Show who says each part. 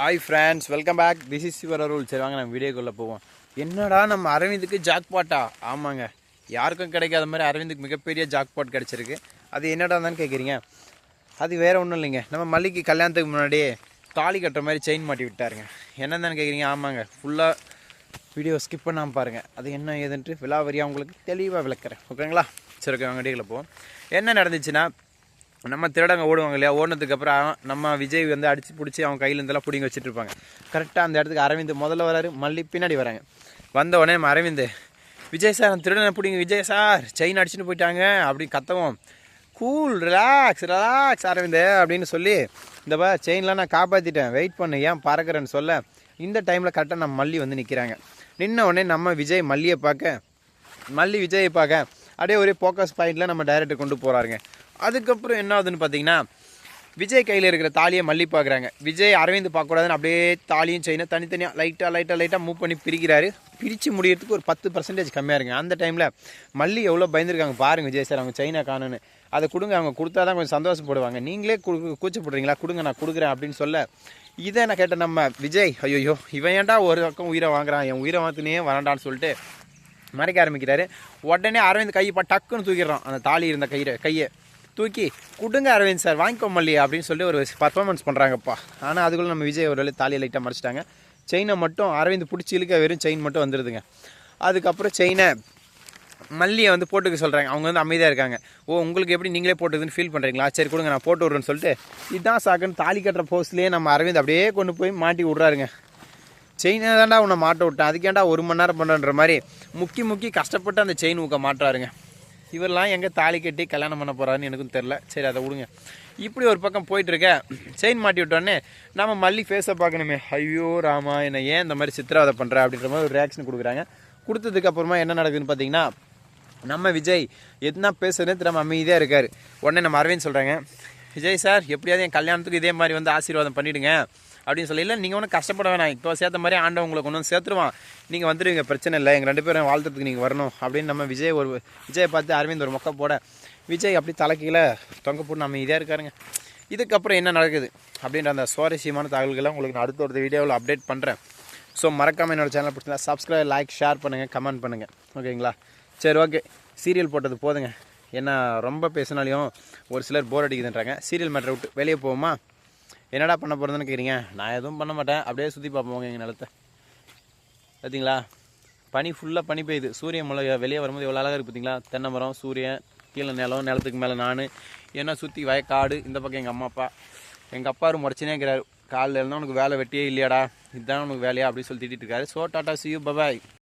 Speaker 1: Hi friends welcome back this is your rule சரி வாங்க நம்ம வீடியோக்குள்ளே போவோம். என்னடா நம்ம அரவிந்துக்கு ஜாக்பாட்டா ஆமாங்க. யாருக்கும் கிடைக்காத மாதிரி அரவிந்துக்கு மிகப்பெரிய ஜாக்பாட் கிடச்சிருக்கு. அது என்னடா தான் கேட்குறீங்க அது வேறு ஒன்றும் இல்லைங்க. நம்ம மல்லிக்கு கல்யாணத்துக்கு முன்னாடியே தாலி கட்டுற மாதிரி செயின் மாட்டி விட்டாருங்க. என்னன்னு கேட்குறீங்க ஆமாங்க. ஃபுல்லாக வீடியோ ஸ்கிப் பண்ணாமல் பாருங்கள் அது என்ன ஏதுன்ட்டு விலாவரியாக உங்களுக்கு தெளிவாக விளக்குறேன். ஓகேங்களா சரி ஓகே வாங்க போவோம். என்ன நடந்துச்சுன்னா நம்ம திருடங்க ஓடுவாங்க இல்லையா? ஓடினதுக்கப்புறம் நம்ம விஜய் வந்து அடித்து பிடிச்சி அவன் கையிலேருந்தெல்லாம் பிடிங்க பிடிங்கி கரெக்டாக அந்த இடத்துக்கு அரவிந்த் முதல்ல வராரு மல்லி பின்னாடி வராங்க. வந்த உடனே நம்ம அரவிந்த் விஜய் சார் அந்த திருடனை பிடிங்க விஜய் சார் செயின் அடிச்சுட்டு போயிட்டாங்க. அப்படி கத்தவும் கூல் ரிலாக்ஸ் ரிலாக்ஸ் அரவிந்த் அப்படின்னு சொல்லி இந்த பா செயின்லாம் நான் காப்பாற்றிட்டேன் வெயிட் பண்ணு ஏன் பறக்கிறேன்னு சொல்ல. இந்த டைமில் கரெக்டாக நம்ம மல்லி வந்து நிற்கிறாங்க நின்ன உடனே நம்ம விஜய் மல்லியை பார்க்க மல்லி விஜயை பார்க்க அப்படியே ஒரே ஃபோக்கஸ் பாயிண்டில் நம்ம டைரக்டர் கொண்டு போகிறாருங்க அதுக்கப்புறம் என்ன ஆகுதுன்னு பார்த்தீங்கன்னா விஜய் கையில் இருக்கிற தாலியை மல்லி பார்க்குறாங்க விஜய் அரவிந்த் பார்க்கக்கூடாதுன்னு அப்படியே தாலியும் செயினை தனித்தனியாக லைட்டாக லைட்டாக லைட்டாக மூவ் பண்ணி பிரிக்கிறாரு. பிரித்து முடியறதுக்கு ஒரு பத்து பர்சன்டேஜ் கம்மியாக இருக்குங்க. அந்த டைமில் மல்லி எவ்வளோ பயந்துருக்காங்க பாருங்க விஜய் சார் அவங்க சைனா காணுன்னு. அதை கொடுங்க அவங்க கொடுத்தா தான் கொஞ்சம் சந்தோஷப்படுவாங்க நீங்களே கு கூச்சப்படுறீங்களா? கொடுங்க நான் கொடுக்குறேன் அப்படின்னு சொல்ல இதை நான் கேட்டேன் நம்ம விஜய் ஐயோ இவன் ஏன்டா ஒரு பக்கம் உயிரை வாங்குறான்? என் உயிரை வாங்கினே வரண்டான்னு சொல்லிட்டு மறைக்க ஆரம்பிக்கிறாரு. உடனே அரவிந்த் கையை பா டக்குன்னு தூக்கிடுறான். அந்த தாலி இருந்த கையை கையை. தூக்கி கொடுங்க அரவிந்த் சார் வாங்கிக்கோ மல்லி அப்படின்னு சொல்லி ஒரு பர்ஃபார்மன்ஸ் பண்ணுறாங்கப்பா ஆனால் அதுக்குள்ளே நம்ம விஜய் ஒரு வேளை தாலியை லைட்டாக மறைச்சிட்டாங்க. செயினை மட்டும் அரவிந்த் பிடிச்சி இழுக்க வெறும் செயின் மட்டும் வந்துடுதுங்க அதுக்கப்புறம் செயினை மல்லியை வந்து போட்டுக்க சொல்கிறாங்க அவங்க வந்து அமைதியாக இருக்காங்க. ஓ உங்களுக்கு எப்படி நீங்களே போட்டுக்குதுன்னு ஃபீல் பண்ணுறீங்களா சரி கொடுங்க நான் போட்டு விட்றேன்னு சொல்லிட்டு இதுதான் சாக்குன்னு தாலி கட்டுற போஸ்ட்லேயே நம்ம அரவிந்த் அப்படியே கொண்டு போய் மாட்டி விட்றாருங்க. செயினை தாண்டா உன்னை மாட்ட விட்டேன். அதுக்கேண்டா ஒரு மணி நேரம் பண்ணுன்ற மாதிரி முக்கி முக்கி கஷ்டப்பட்டு அந்த செயின் ஊக்க மாட்டுறாருங்க. இவரெல்லாம் எங்கே தாலி கட்டி கல்யாணம் பண்ண போகிறாருன்னு எனக்கும் தெரில சரி அதை விடுங்க. இப்படி ஒரு பக்கம் போயிட்டுருக்கேன் செயின் மாட்டி விட்டோடனே நம்ம மல்லி ஃபேஸை பார்க்கணுமே. ஐயோ ராமா என்னை ஏன் இந்த மாதிரி சித்திரவதை பண்ணுற அப்படின்ற மாதிரி ஒரு ரியாக்ஷன் கொடுக்குறாங்க. கொடுத்ததுக்கு அப்புறமா என்ன நடக்குதுன்னு பார்த்தீங்கன்னா நம்ம விஜய் என்ன பேசுறதே திரும்ப அமைதியாக இருக்கார். உடனே நம்ம அரவிந்த் சொல்கிறாங்க விஜய் சார் எப்படியாவது என் கல்யாணத்துக்கு இதே மாதிரி வந்து ஆசீர்வாதம் பண்ணிவிடுங்க அப்படின்னு சொல்லி இல்லை நீங்கள் ஒன்றும் கஷ்டப்பட வேணாம். இப்போ சேர்த்த மாதிரி ஆண்டவன் உங்களை கொண்டு வந்து சேர்த்துருவான். நீங்கள் வந்துடுவீங்க பிரச்சனை இல்லை. எங்கள் ரெண்டு பேரும் வாழ்த்துறதுக்கு நீங்கள் வரணும். அப்படின்னு நம்ம விஜய் ஒரு விஜயை பார்த்து அரவிந்த் ஒரு மொக்க போட விஜய் அப்படி தலைக்கீழ தொங்க போட்டு நம்ம இதாக இருக்காருங்க. இதுக்கப்புறம் என்ன நடக்குது? அப்படின்ற அந்த சுவாரஸ்யமான தகவல்களை உங்களுக்கு நான் அடுத்த ஒரு வீடியோவில் அப்டேட் பண்ணுறேன் ஸோ மறக்காமல் என்னோட சேனல் பிடிச்சிருந்தா சப்ஸ்கிரைப் லைக் ஷேர் பண்ணுங்கள் கமெண்ட் பண்ணுங்கள் ஓகேங்களா சரி ஓகே சீரியல் போட்டது போதுங்க. ஏன்னா ரொம்ப பேசினாலையும் ஒரு சிலர் போர் அடிக்குதுன்றாங்க. சீரியல் மேட்ரை விட்டு வெளியே போவோமா? என்னடா பண்ண போகிறதுன்னு கேட்குறீங்க நான் எதுவும் பண்ண மாட்டேன். அப்படியே சுற்றி பார்ப்போங்க எங்கள் நிலத்தை. பார்த்தீங்களா பனி ஃபுல்லாக பனி பெய்யுது. சூரியன் முளை வெளியே வரும்போது எவ்வளோ அழகாக இருக்குது பார்த்தீங்களா தென்னை மரம் சூரியன் கீழே நிலம் நிலத்துக்கு மேலே நான் ஏன்னா சுற்றி வயக்காடு இந்த பக்கம் எங்கள் அம்மா அப்பா. எங்கள் அப்பா முறைச்சினே இருக்கிறாரு. காலையில் இருந்தால் உனக்கு வேலை வெட்டியே இல்லையாடா. இதுதான் உனக்கு வேலையா? அப்படின்னு சொல்லி திட்டிட்டு இருக்காரு. So tata see you bye bye